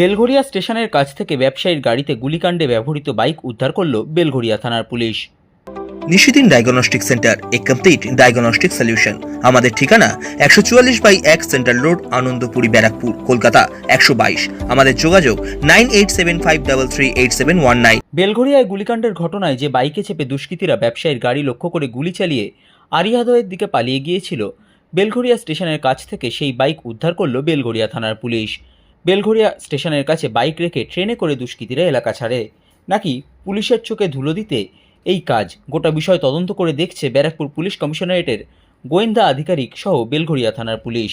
বেলঘরিয়া স্টেশনের কাছ থেকে ব্যবসায়ীর গাড়িতে গুলিকাণ্ডে ব্যবহৃত বাইক উদ্ধার করল বেলঘরিয়া থানার police. Nishidin diagnostic centre a complete diagnostic solution. আমাদের ঠিকানা একশো চুয়াল্লিশ বাই এক সেন্ট্রাল রোড আনন্দপুরি ব্যারাকপুর কলকাতা একশো বাইশ। আমাদের যোগাযোগ nine eight seven five double three eight seven one nine. বেলঘরিয়ায় গুলিকাণ্ডের ঘটনায় যে বাইকে চেপে দুষ্কৃতীরা ব্যবসায়ীর গাড়ি লক্ষ্য করে গুলি চালিয়ে আরিয়াদয়ের দিকে পালিয়ে গিয়েছিল বেলঘরিয়া স্টেশনের কাছ থেকে সেই বাইক উদ্ধার করল বেলঘরিয়া থানার পুলিশ। বেলঘরিয়া স্টেশনের কাছে বাইক রেখে ট্রেনে করে দুষ্কৃতীরা এলাকা ছাড়ে। নাকি পুলিশের চোখে ধুলো দিতে এই কাজ? গোটা বিষয় তদন্ত করে দেখছে ব্যারাকপুর পুলিশ কমিশনারেটের গোয়েন্দা আধিকারিক সহ বেলঘরিয়া থানার পুলিশ।